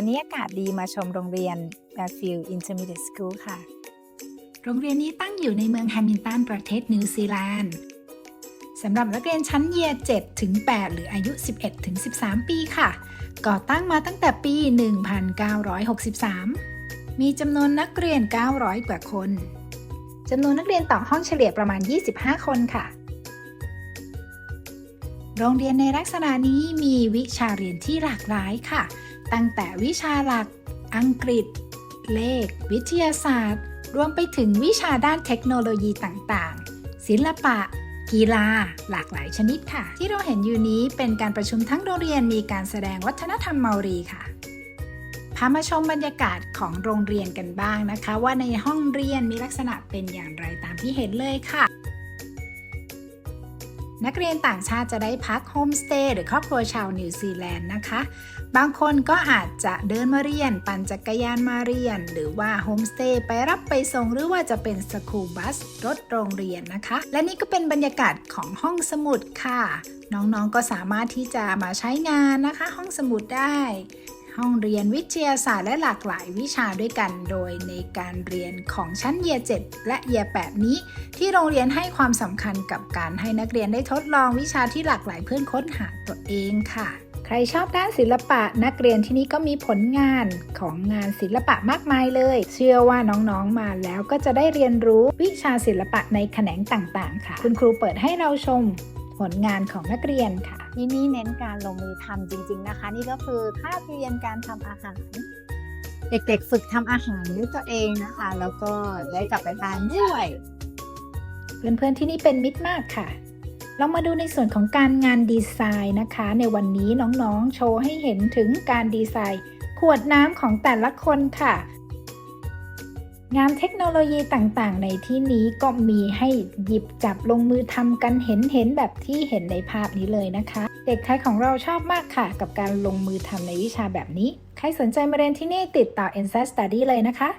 วันนี้อากาศดีมาชมโรงเรียน Fairfield Intermediate School ค่ะ โรงเรียนนี้ตั้งอยู่ในเมืองแฮมิลตันประเทศนิวซีแลนด์สำหรับนักเรียนชั้นเยียร์7ถึง 8 หรืออายุ 11 ถึง 13 ปีค่ะ ก่อตั้งมาตั้งแต่ปี 1963 มีจำนวนนักเรียน 900 กว่าคน จำนวนนักเรียนต่อห้องเฉลี่ยประมาณ 25 คนค่ะ โรงเรียนในลักษณะนี้มีวิชาเรียนที่หลากหลายค่ะ ตั้งแต่วิชาหลัก อังกฤษ เลข วิทยาศาสตร์ รวมไปถึงวิชาด้านเทคโนโลยีต่างๆ ศิลปะ กีฬา หลากหลายชนิดค่ะ ที่เราเห็นอยู่นี้เป็นการประชุมทั้งโรงเรียนมีการแสดงวัฒนธรรมเมารีค่ะพามาชมบรรยากาศของโรงเรียนกันบ้างนะคะ ว่าในห้องเรียนมีลักษณะเป็นอย่างไรตามที่เห็นเลยค่ะ นักเรียนต่างชาติจะได้พักโฮมสเตย์หรือครอบครัวชาวนิวซีแลนด์นะคะ บางคนก็อาจจะเดินมาเรียน ปั่นจักรยานมาเรียน หรือว่าโฮมสเตย์ไปรับไปส่งหรือว่าจะเป็นสคูลบัสรถโรงเรียนนะคะ และนี่ก็เป็นบรรยากาศของห้องสมุดค่ะ น้องๆก็สามารถที่จะมาใช้งานนะคะ ห้องสมุดได้ ห้องเรียนวิทยาศาสตร์และหลากหลายวิชาด้วยกัน โดยในการเรียนของชั้นเยีย7และเยีย8นี้ ที่โรงเรียนให้ความสำคัญกับการให้นักเรียนได้ทดลองวิชาที่หลากหลายเพื่อค้นหาตัวเองค่ะใครชอบด้านศิลปะนักเรียนที่นี่ก็มีผลงานของงานศิลปะมากมายเลย เชื่อว่าน้องๆมาแล้วก็จะได้เรียนรู้วิชาศิลปะในแขนงต่างๆ ค่ะ คุณครูเปิดให้เราชมผลงานของนักเรียนค่ะ ที่นี่เน้นการลงมือทำจริง ๆนะคะ นี่ก็คือคาบเรียนการทำอาหาร เด็กๆฝึกทำอาหารด้วยตัวเองนะคะ แล้วก็ได้กลับไปทานด้วยเพื่อนๆที่นี่เป็นมิตรมากค่ะ เรามาดูในส่วนของการงานดีไซน์นะคะ ในวันนี้น้องๆ โชว์ให้เห็นถึงการดีไซน์ ขวดน้ำของแต่ละคนค่ะ งานเทคโนโลยีต่างๆ ในที่นี้ก็มีให้หยิบจับลงมือทำกันเห็นๆแบบที่เห็นในภาพนี้เลยนะคะ เด็กไทยของเราชอบมากค่ะ กับการลงมือทำในวิชาแบบนี้ ใครสนใจมาเรียนที่นี่ติดต่อ e n s a Study เลยนะคะ